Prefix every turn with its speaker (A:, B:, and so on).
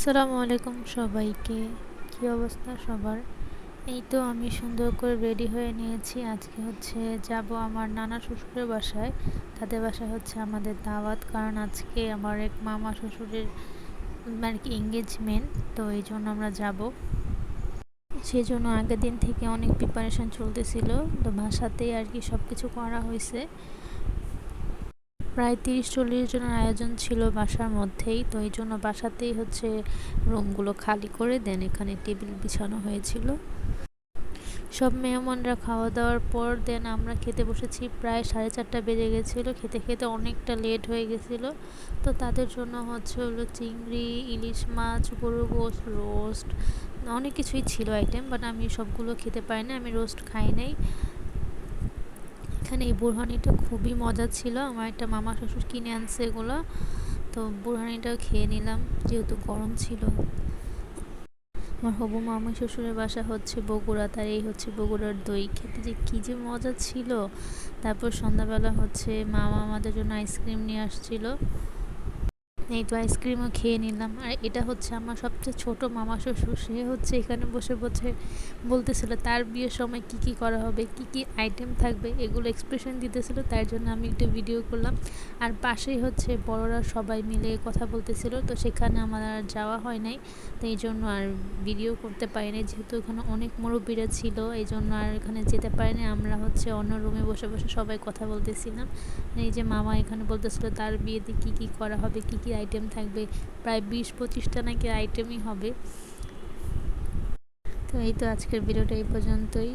A: আসসালামু আলাইকুম সবাইকে। কি অবস্থা সবার? এই তো আমি সুন্দর করে রেডি হয়ে নিয়েছি। আজকে হচ্ছে যাব আমার নানা শ্বশুরের বাসায়। তাদের বাসায় হচ্ছে আমাদের দাওয়াত। কারণ আজকে আমার এক মামা শ্বশুরের আর কি এঙ্গেজমেন্ট তো এই জন্য আমরা যাব। সেই জন্য আগের দিন থেকে অনেক প্রিপারেশান চলতেছিল। তো বাসাতেই আর কি সব কিছু করা হয়েছে। প্রায় তিরিশ চল্লিশ জনের আয়োজন ছিল বাসার মধ্যেই, তো এই জন্য বাসাতেই হচ্ছে রুমগুলো খালি করে দেন, এখানে টেবিল বিছানো হয়েছিল। সব মেহমানরা খাওয়া দাওয়ার পর দেন আমরা খেতে বসেছি, প্রায় সাড়ে চারটা বেজে গেছিল, খেতে খেতে অনেকটা লেট হয়ে গেছিল। তো তাদের জন্য হচ্ছে হলো চিংড়ি, ইলিশ মাছ গরু গোস রোস্ট অনেক কিছুই ছিল আইটেম বাট আমি সবগুলো খেতে পারি না আমি রোস্ট খাই নাই। এখানে এই বুড়হানিটা খুবই মজা ছিল। আমার একটা মামা শ্বশুর কিনে আনছে এগুলো। তো বুড়হানিটাও খেয়ে নিলাম, যেহেতু গরম ছিল। আমার হবু মামা শ্বশুরের বাসা হচ্ছে বগুড়া, তার এই হচ্ছে বগুড়ার দই। খেতে যে কী যে মজা ছিল। তারপর সন্ধ্যাবেলা হচ্ছে মামা আমাদের জন্য আইসক্রিম নিয়ে আসছিল। এই তো আইসক্রিমও খেয়ে নিলাম। আর এটা হচ্ছে আমার সবচেয়ে ছোট মামা শ্বশুর। সে হচ্ছে এখানে বসে বসে বলতেছিল, তার বিয়ের সময় কি কি করা হবে? কি কি আইটেম থাকবে? এগুলো এক্সপ্রেশন দিতেছিল তার জন্য আমি একটু ভিডিও করলাম। আর পাশেই হচ্ছে বড়রা সবাই মিলে কথা বলতেছিল, তো সেখানে আমার আর যাওয়া হয় নাই। তো এই জন্য আর ভিডিও করতে পারি পারিনি। যেহেতু এখানে অনেক মুরব্বীরা ছিল, এই জন্য আর এখানে যেতে পারিনি। আমরা হচ্ছে অন্য রুমে বসে বসে সবাই কথা বলতেছিলাম। এই যে মামা এখানে বলতেছিল, তার বিয়েতে কি কি করা হবে? কি কি আইটেম থাকবে, প্রায় বিশ পঁচিশটা নাকি আইটেমই হবে। তো এই তো আজকের ভিডিওটা এই পর্যন্তই।